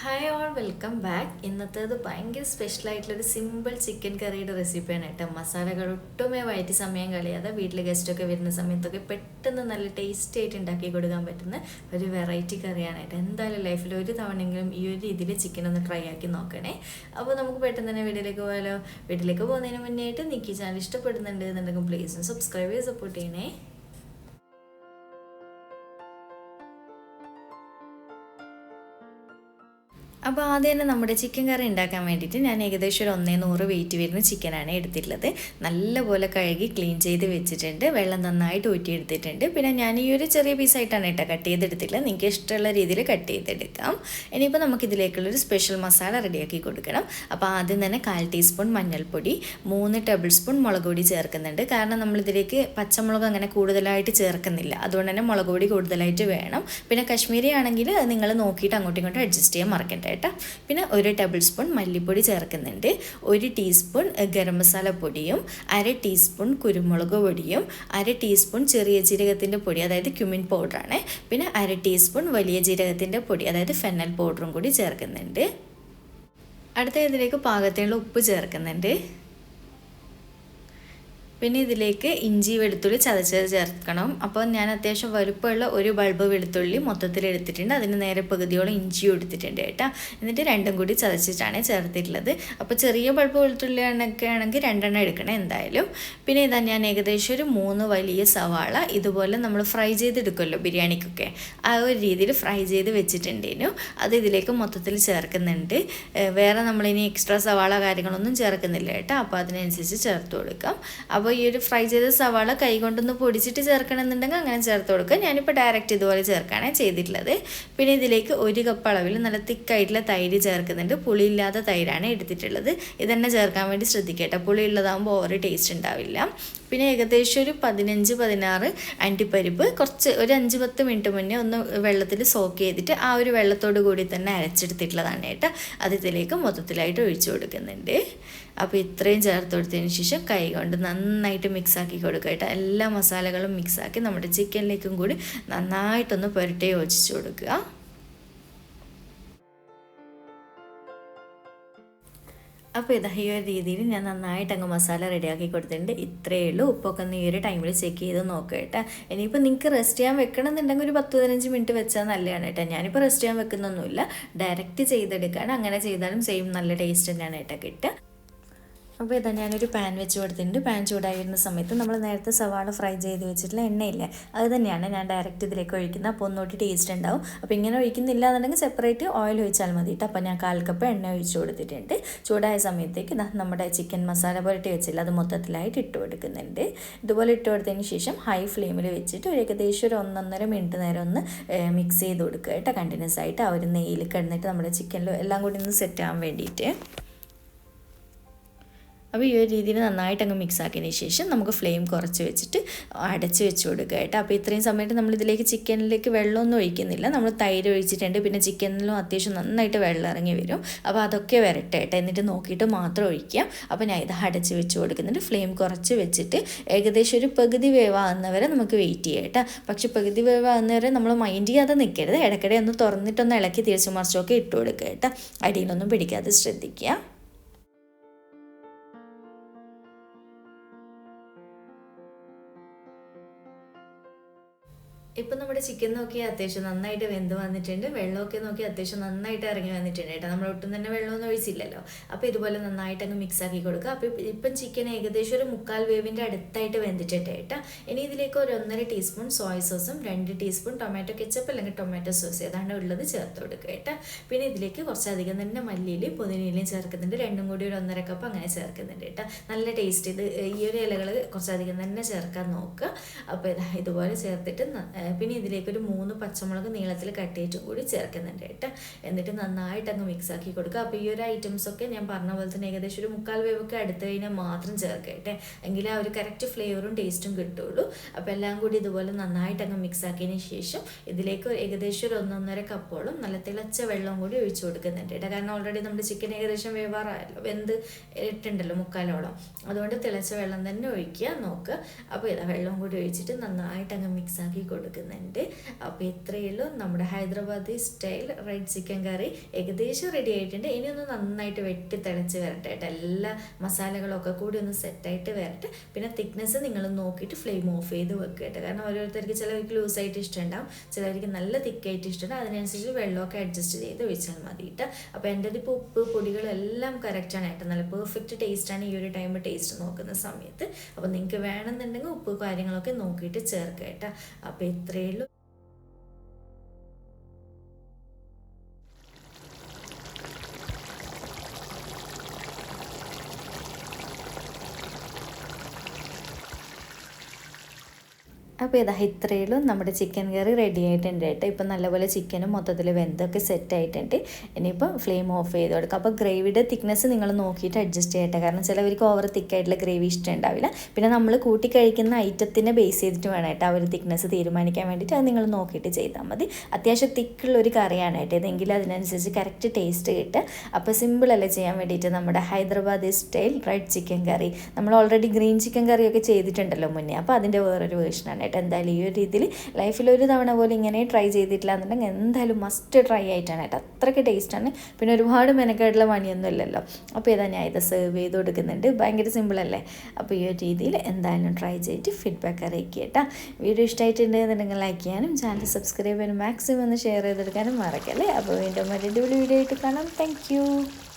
Hi all welcome back ഇന്നത്തേത് ഭയങ്കര special ആയിട്ടുള്ളൊരു സിമ്പിൾ ചിക്കൻ കറിയുടെ റെസിപ്പിയാണ് കേട്ടോ. മസാലകൾ ഒട്ടുമേ വയറ്റി സമയം കളയാതെ വീട്ടിൽ ഗസ്റ്റൊക്കെ വരുന്ന സമയത്തൊക്കെ പെട്ടെന്ന് നല്ല ടേസ്റ്റി ആയിട്ട് ഉണ്ടാക്കി കൊടുക്കാൻ പറ്റുന്ന ഒരു വെറൈറ്റി കറിയാണ് കേട്ടോ. എന്തായാലും ലൈഫിൽ ഒരു തവണയെങ്കിലും ഈ ഒരു രീതിയിൽ ചിക്കൻ ഒന്ന് ട്രൈ ആക്കി നോക്കണേ. അപ്പോൾ നമുക്ക് പെട്ടെന്ന് തന്നെ വീട്ടിലേക്ക് പോയാലോ? വീട്ടിലേക്ക് പോകുന്നതിന് മുന്നേ ആയിട്ട് നിക്കി ചാനൽ ഇഷ്ടപ്പെടുന്നുണ്ട് എന്നുണ്ടെങ്കിൽ പ്ലീസ് സബ്സ്ക്രൈബ് ചെയ്ത് സപ്പോർട്ട് ചെയ്യണേ. അപ്പോൾ ആദ്യം തന്നെ നമ്മുടെ ചിക്കൻ കറി ഉണ്ടാക്കാൻ വേണ്ടിയിട്ട് ഞാൻ ഏകദേശം ഒരു ഒന്നേ നൂറ് വെയിറ്റ് വരുന്ന ചിക്കനാണ് എടുത്തിട്ടുള്ളത്. നല്ലപോലെ കഴുകി ക്ലീൻ ചെയ്ത് വെച്ചിട്ടുണ്ട്. വെള്ളം നന്നായിട്ട് ഊറ്റിയെടുത്തിട്ടുണ്ട്. പിന്നെ ഞാൻ ഈ ഒരു ചെറിയ പീസായിട്ടാണ് കേട്ടോ കട്ട് ചെയ്തെടുത്തിട്ടുള്ളത്. നിങ്ങൾക്ക് ഇഷ്ടമുള്ള രീതിയിൽ കട്ട് ചെയ്തെടുക്കാം. ഇനിയിപ്പോൾ നമുക്കിതിലേക്കുള്ളൊരു സ്പെഷ്യൽ മസാല റെഡിയാക്കി കൊടുക്കണം. അപ്പോൾ ആദ്യം തന്നെ കാൽ ടീസ്പൂൺ മഞ്ഞൾപ്പൊടി മൂന്ന് ടേബിൾ സ്പൂൺ മുളക് പൊടി ചേർക്കുന്നുണ്ട്. കാരണം നമ്മളിതിലേക്ക് പച്ചമുളക് അങ്ങനെ കൂടുതലായിട്ട് ചേർക്കുന്നില്ല. അതുകൊണ്ട് തന്നെ മുളക് പൊടി കൂടുതലായിട്ട് വേണം. പിന്നെ കശ്മീരി ആണെങ്കിൽ നിങ്ങൾ നോക്കിയിട്ട് അങ്ങോട്ടും ഇങ്ങോട്ടും അഡ്ജസ്റ്റ് ചെയ്യാൻ മറക്കണ്ട കേട്ടോ. പിന്നെ ഒരു ടേബിൾ സ്പൂൺ മല്ലിപ്പൊടി ചേർക്കുന്നുണ്ട്. ഒരു ടീസ്പൂൺ ഗരം മസാല പൊടിയും അര ടീസ്പൂൺ കുരുമുളക് പൊടിയും അര ടീസ്പൂൺ ചെറിയ ജീരകത്തിന്റെ പൊടി അതായത് ക്യുമിൻ പൗഡറാണ് പിന്നെ അര ടീസ്പൂൺ വലിയ ജീരകത്തിന്റെ പൊടി അതായത് ഫെന്നൽ പൗഡറും കൂടി ചേർക്കുന്നുണ്ട്. അടുത്ത ഇതിലേക്ക് പാകത്തിനുള്ള ഉപ്പ് ചേർക്കുന്നുണ്ട്. പിന്നെ ഇതിലേക്ക് ഇഞ്ചി വെളുത്തുള്ളി ചതച്ചത് ചേർക്കണം. അപ്പോൾ ഞാൻ അത്യാവശ്യം വലുപ്പമുള്ള ഒരു ബൾബ് വെളുത്തുള്ളി മൊത്തത്തിൽ എടുത്തിട്ടുണ്ട്. അതിന് നേരെ പകുതിയോളം ഇഞ്ചിയും എടുത്തിട്ടുണ്ട് കേട്ടോ. എന്നിട്ട് രണ്ടും കൂടി ചതച്ചിട്ടാണ് ചേർത്തിട്ടുള്ളത്. അപ്പോൾ ചെറിയ ബൾബ് വെളുത്തുള്ളി ഒക്കെ ആണെങ്കിൽ രണ്ടെണ്ണം എടുക്കണം എന്തായാലും. പിന്നെ ഇതാ ഞാൻ ഏകദേശം ഒരു മൂന്ന് വലിയ സവാള ഇതുപോലെ നമ്മൾ ഫ്രൈ ചെയ്തെടുക്കുമല്ലോ ബിരിയാണിക്കൊക്കെ. ആ ഒരു രീതിയിൽ ഫ്രൈ ചെയ്ത് വെച്ചിട്ടുണ്ടേനു. അത് ഇതിലേക്ക് മൊത്തത്തിൽ ചേർക്കുന്നുണ്ട്. വേറെ നമ്മളിനി എക്സ്ട്രാ സവാള കാര്യങ്ങളൊന്നും ചേർക്കുന്നില്ല കേട്ടോ. അപ്പോൾ അതിനനുസരിച്ച് ചേർത്ത് കൊടുക്കാം. അപ്പോൾ അപ്പോൾ ഈ ഒരു ഫ്രൈ ചെയ്ത സവാള കൈ കൊണ്ടൊന്ന് പൊടിച്ചിട്ട് ചേർക്കണമെന്നുണ്ടെങ്കിൽ അങ്ങനെ ചേർത്ത് കൊടുക്കുക. ഞാനിപ്പോൾ ഡയറക്റ്റ് ഇതുപോലെ ചേർക്കാനാണ് ചെയ്തിട്ടുള്ളത്. പിന്നെ ഇതിലേക്ക് ഒരു കപ്പ് അളവിൽ നല്ല തിക്കായിട്ടുള്ള തൈര് ചേർക്കുന്നുണ്ട്. പുളിയില്ലാത്ത തൈരാണ് എടുത്തിട്ടുള്ളത്. ഇതന്നെ ചേർക്കാൻ വേണ്ടി ശ്രദ്ധിക്കട്ടെ പുളി ഉള്ളതാകുമ്പോൾ ഓവർ ടേസ്റ്റ് ഉണ്ടാവില്ല. പിന്നെ ഏകദേശം ഒരു പതിനഞ്ച് പതിനാറ് അണ്ടിപ്പരിപ്പ്. കുറച്ച് ഒരു അഞ്ച് പത്ത് മിനിറ്റ് മുന്നേ ഒന്ന് വെള്ളത്തിൽ സോക്ക് ചെയ്തിട്ട് ആ ഒരു വെള്ളത്തോട് കൂടി തന്നെ അരച്ചെടുത്തിട്ടുള്ളതാണ് കേട്ടോ. അത് ഇതിലേക്ക് മൊത്തത്തിലായിട്ട് ഒഴിച്ചു കൊടുക്കുന്നുണ്ട്. അപ്പോൾ ഇത്രയും ചേർത്ത് കൊടുത്തതിന് ശേഷം കൈ കൊണ്ട് നന്നായിട്ട് മിക്സാക്കി കൊടുക്കുക കേട്ടോ. എല്ലാ മസാലകളും മിക്സാക്കി നമ്മുടെ ചിക്കനിലേക്കും കൂടി നന്നായിട്ടൊന്ന് പുരട്ടി യോജിച്ച് കൊടുക്കുക. അപ്പോൾ ഇതാ ഈ ഒരു രീതിയിൽ ഞാൻ നന്നായിട്ട് അങ്ങ് മസാല റെഡിയാക്കി കൊടുത്തിട്ടുണ്ട്. ഇത്രയേ ഉള്ളൂ. ഉപ്പൊക്കെ ഒന്ന് ഈ ഒരു ടൈമിൽ ചെക്ക് ചെയ്ത് നോക്കുക കേട്ടോ. ഇനിയിപ്പോൾ നിങ്ങൾക്ക് റെസ്റ്റ് ചെയ്യാൻ വെക്കണം എന്നുണ്ടെങ്കിൽ ഒരു പത്ത് പതിനഞ്ച് മിനിറ്റ് വെച്ചാൽ നല്ലതാണ് കേട്ടോ. ഞാനിപ്പോൾ റെസ്റ്റ് ചെയ്യാൻ വെക്കുന്നൊന്നുമില്ല. ഡയറക്റ്റ് ചെയ്തെടുക്കുകയാണ് അങ്ങനെ ചെയ്താലും സെയിം നല്ല ടേസ്റ്റ് തന്നെയാണ് കേട്ടോ കിട്ടുക. അപ്പോൾ ഇതാ ഞാനൊരു പാൻ വെച്ച് കൊടുത്തിട്ടുണ്ട്. പാൻ ചൂടായിരുന്ന സമയത്ത് നമ്മൾ നേരത്തെ സവാള ഫ്രൈ ചെയ്ത് വെച്ചിട്ടുള്ള എണ്ണയില്ല അത് തന്നെയാണ് ഞാൻ ഡയറക്റ്റ് ഇതിലേക്ക് ഒഴിക്കുന്നത്. അപ്പോൾ ഒന്നുകൂടി ടേസ്റ്റ് ഉണ്ടാവും. അപ്പോൾ ഇങ്ങനെ ഒഴിക്കുന്നില്ല എന്നുണ്ടെങ്കിൽ സെപ്പറേറ്റ് ഓയിൽ ഒഴിച്ചാൽ മതി കേട്ടോ അപ്പോൾ ഞാൻ കാൽ കപ്പ് എണ്ണ ഒഴിച്ച് കൊടുത്തിട്ടുണ്ട്. ചൂടായ സമയത്തേക്ക് ഇതാ നമ്മുടെ ചിക്കൻ മസാല പുരട്ടി വെച്ചില്ല അത് മൊത്തത്തിലായിട്ട് ഇട്ട് കൊടുക്കുന്നുണ്ട്. ഇതുപോലെ ഇട്ട് കൊടുത്തതിന് ശേഷം ഹൈ ഫ്ലെയിമിൽ വെച്ചിട്ട് ഒരു ഏകദേശം ഒരു ഒന്നൊന്നര മിനിറ്റ് നേരം ഒന്ന് മിക്സ് ചെയ്ത് കൊടുക്കുക കേട്ടോ കണ്ടിന്യൂസ് ആയിട്ട് ആ ഒരു നെയ്യിൽ കിടന്നിട്ട് നമ്മുടെ ചിക്കനിലും എല്ലാം കൂടി ഒന്ന് സെറ്റ് ആവാൻ വേണ്ടിയിട്ട്. അപ്പോൾ ഈ ഒരു രീതിയിൽ നന്നായിട്ട് അങ്ങ് മിക്സ് ആക്കിയതിന് ശേഷം നമുക്ക് ഫ്ലെയിം കുറച്ച് വെച്ചിട്ട് അടച്ച് വെച്ച് കൊടുക്കുക കേട്ടോ. അപ്പോൾ ഇത്രയും സമയത്ത് നമ്മൾ ഇതിലേക്ക് ചിക്കനിലേക്ക് വെള്ളമൊന്നും ഒഴിക്കുന്നില്ല. നമ്മൾ തൈര് ഒഴിച്ചിട്ടുണ്ട്. പിന്നെ ചിക്കനിലും അത്യാവശ്യം നന്നായിട്ട് വെള്ളം ഇറങ്ങി വരും. അപ്പോൾ അതൊക്കെ വരട്ടെ കേട്ടോ. എന്നിട്ട് നോക്കിയിട്ട് മാത്രം ഒഴിക്കുക അപ്പോൾ ഞാൻ ഇത് അടച്ച് വെച്ച് കൊടുക്കുന്നുണ്ട്. ഫ്ലെയിം കുറച്ച് വെച്ചിട്ട് ഏകദേശം ഒരു പകുതി വേവാകുന്നവരെ നമുക്ക് വെയിറ്റ് ചെയ്യാം കേട്ടോ. പക്ഷേ പകുതി വേവാകുന്നവരെ നമ്മൾ മൈൻഡ് ചെയ്യാതെ നിൽക്കരുത്. ഇടയ്ക്കിടെ ഒന്ന് തുറന്നിട്ടൊന്ന് ഇളക്കി തിരിച്ചു മറിച്ചൊക്കെ ഇട്ട് കൊടുക്കുക കേട്ടോ. അടിയിലൊന്നും പിടിക്കാതെ ശ്രദ്ധിക്കുക. ഇപ്പം നമ്മുടെ ചിക്കൻ നോക്കി അത്യാവശ്യം നന്നായിട്ട് വെന്ത് വന്നിട്ടുണ്ട്. വെള്ളമൊക്കെ നോക്കി അത്യാവശ്യം നന്നായിട്ട് ഇറങ്ങി വന്നിട്ടുണ്ട് കേട്ടോ. നമ്മൾ ഒട്ടും തന്നെ വെള്ളമൊന്നും ഒഴിച്ചില്ലല്ലോ. അപ്പോൾ ഇതുപോലെ നന്നായിട്ട് അങ്ങ് മിക്സ് ആക്കി കൊടുക്കുക. അപ്പോൾ ഇപ്പം ചിക്കൻ ഏകദേശം ഒരു മുക്കാൽ വേവിന്റെ അടുത്തായിട്ട് വെന്തിട്ടുണ്ട് കേട്ടോ. ഇനി ഇതിലേക്ക് ഒരു ഒന്നര ടീസ്പൂൺ സോയ സോസും രണ്ട് ടീസ്പൂൺ ടൊമാറ്റോ കെച്ചപ്പ് അല്ലെങ്കിൽ ടൊമാറ്റോ സോസ് ഏതാണ്ട് ഉള്ളത് ചേർത്ത് കൊടുക്കുക കേട്ടോ. പിന്നെ ഇതിലേക്ക് കുറച്ചധികം തന്നെ മല്ലിയിലും പുതിനയിലും ചേർക്കുന്നുണ്ട്. രണ്ടും കൂടി ഒരു ഒന്നര കപ്പ് അങ്ങനെ ചേർക്കുന്നുണ്ട് കേട്ടോ. നല്ല ടേസ്റ്റ് ഇത് ഈ ഒരു ഇലകൾ കുറച്ചധികം തന്നെ ചേർക്കാൻ നോക്കുക. അപ്പോൾ ഇതാ ഇതുപോലെ ചേർത്തിട്ട് പിന്നെ ഇതിലേക്ക് ഒരു മൂന്ന് പച്ചമുളക് നീളത്തിൽ കട്ടിയിട്ടും കൂടി ചേർക്കുന്നുണ്ട് കേട്ടോ. എന്നിട്ട് നന്നായിട്ട് അങ്ങ് മിക്സ് ആക്കി കൊടുക്കുക. അപ്പോൾ ഈ ഒരു ഐറ്റംസ് ഒക്കെ ഞാൻ പറഞ്ഞ പോലെ തന്നെ ഏകദേശം ഒരു മുക്കാൽ വേവൊക്കെ അടുത്ത് കഴിഞ്ഞാൽ മാത്രം ചേർക്കട്ടെ എങ്കിലേ ആ ഒരു കറക്റ്റ് ഫ്ലേവറും ടേസ്റ്റും കിട്ടുള്ളൂ. അപ്പോൾ എല്ലാം കൂടി ഇതുപോലെ നന്നായിട്ട് അങ്ങ് മിക്സ് ആക്കിയതിന് ശേഷം ഇതിലേക്ക് ഏകദേശം ഒരു ഒന്നൊന്നര കപ്പോളം നല്ല തിളച്ച വെള്ളം കൂടി ഒഴിച്ചു കൊടുക്കുന്നുണ്ട് കേട്ടോ. കാരണം ഓൾറെഡി നമ്മുടെ ചിക്കൻ ഏകദേശം വേവാറായല്ലോ വെന്ത് ഇട്ടുണ്ടല്ലോ മുക്കാലോളം. അതുകൊണ്ട് തിളച്ച വെള്ളം തന്നെ ഒഴിക്കുക നോക്കുക. അപ്പോൾ ഇതാ വെള്ളം കൂടി ഒഴിച്ചിട്ട് നന്നായിട്ട് അങ്ങ് മിക്സ് ആക്കി കൊടുക്കുക. കൊടുക്കുന്നുണ്ട് അപ്പോൾ ഇത്രയേ ഉള്ളൂ. നമ്മുടെ Hyderabadi style red chicken curry ഏകദേശം റെഡി ആയിട്ടുണ്ട്. ഇനി ഒന്ന് നന്നായിട്ട് വെട്ടി തിളച്ച് വരട്ടെ എല്ലാ മസാലകളൊക്കെ കൂടി ഒന്ന് സെറ്റായിട്ട് വരട്ടെ. പിന്നെ തിക്നെസ് നിങ്ങൾ നോക്കിയിട്ട് ഫ്ലെയിം ഓഫ് ചെയ്ത് വെക്കുക കാരണം ഓരോരുത്തർക്ക് ചിലവർക്ക് ലൂസായിട്ട് ഇഷ്ടമുണ്ടാവും. ചിലർക്ക് നല്ല തിക്കായിട്ട് ഇഷ്ടമുണ്ടാവും. അതിനനുസരിച്ച് വെള്ളമൊക്കെ അഡ്ജസ്റ്റ് ചെയ്ത് ഒഴിച്ചാൽ മതി കേട്ടോ. അപ്പോൾ എന്റെ ഇപ്പോൾ ഉപ്പ് പൊടികളെല്ലാം കറക്റ്റാണ് കേട്ടോ. നല്ല പെർഫെക്റ്റ് ടേസ്റ്റാണ് ഈ ഒരു ടൈം ടേസ്റ്റ് നോക്കുന്ന സമയത്ത്. അപ്പോൾ നിങ്ങൾക്ക് വേണമെന്നുണ്ടെങ്കിൽ ഉപ്പ് കാര്യങ്ങളൊക്കെ നോക്കിയിട്ട് ചേർക്കുക കേട്ടോ. അപ്പോൾ ഇത്രയേ ഉള്ളൂ. അപ്പോൾ ഇതാ ഇത്രയിലും നമ്മുടെ ചിക്കൻ കറി റെഡി ആയിട്ടുണ്ട് കേട്ടോ. ഇപ്പം നല്ലപോലെ ചിക്കനും മൊത്തത്തിൽ വെന്തൊക്കെ സെറ്റ് ആയിട്ടുണ്ട്. ഇനിയിപ്പോൾ ഫ്ലെയിം ഓഫ് ചെയ്ത് കൊടുക്കുക അപ്പോൾ ഗ്രേവിയുടെ തിക്നെസ് നിങ്ങൾ നോക്കിയിട്ട് അഡ്ജസ്റ്റ് ചെയ്യട്ടെ. കാരണം ചിലവർക്ക് ഓവർ തിക്കായിട്ടുള്ള ഗ്രേവി ഇഷ്ടം ഉണ്ടാവില്ല പിന്നെ നമ്മൾ കൂട്ടി കഴിക്കുന്ന ഐറ്റത്തിനെ ബേസ് ചെയ്തിട്ട് വേണം കേട്ടോ ആ ഒരു തിക്നെസ് തീരുമാനിക്കാൻ വേണ്ടിയിട്ട്. അത് നിങ്ങൾ നോക്കിയിട്ട് ചെയ്താൽ മതി. അത്യാവശ്യം തിക്കുള്ള ഒരു കറിയാണ് കേട്ടോ ഇതെങ്കിലും അതിനനുസരിച്ച് കറക്റ്റ് ടേസ്റ്റ് കിട്ടുക. അപ്പോൾ സിമ്പിളല്ലേ ചെയ്യാൻ വേണ്ടിയിട്ട് നമ്മുടെ Hyderabadi style red chicken curry നമ്മൾ ഓൾറെഡി ഗ്രീൻ ചിക്കൻ കറിയൊക്കെ ചെയ്തിട്ടുണ്ടല്ലോ മുന്നേ. അപ്പോൾ അതിന്റെ വേറൊരു വേർഷനാണ് കേട്ടോ എന്തായാലും ഈ ഒരു രീതിയിൽ ലൈഫിൽ ഒരു തവണ പോലും ഇങ്ങനെ ട്രൈ ചെയ്തിട്ടില്ല എന്നുണ്ടെങ്കിൽ എന്തായാലും മസ്റ്റ് ട്രൈ ആയിട്ടാണ് കേട്ടോ. അത്രയ്ക്ക് ടേസ്റ്റാണ് പിന്നെ ഒരുപാട് മെനക്കായിട്ടുള്ള പണിയൊന്നും ഇല്ലല്ലോ. അപ്പോൾ ഇതാ ഞാൻ ഇത് സെർവ് ചെയ്ത് കൊടുക്കുന്നുണ്ട്. ഭയങ്കര സിമ്പിളല്ലേ അപ്പോൾ ഈ ഒരു രീതിയിൽ എന്തായാലും ട്രൈ ചെയ്തിട്ട് ഫീഡ്ബാക്ക് അറിയിക്കുക കേട്ടോ. വീഡിയോ ഇഷ്ടമായിട്ടുണ്ട് എന്നുണ്ടെങ്കിൽ ലൈക്ക് ചെയ്യാനും ചാനൽ സബ്സ്ക്രൈബ് ചെയ്യാനും മാക്സിമം ഒന്ന് ഷെയർ ചെയ്തെടുക്കാനും മറക്കല്ലേ? അപ്പോൾ വീണ്ടും മറ്റൊരു വീഡിയോ ആയിട്ട് കാണാം. താങ്ക്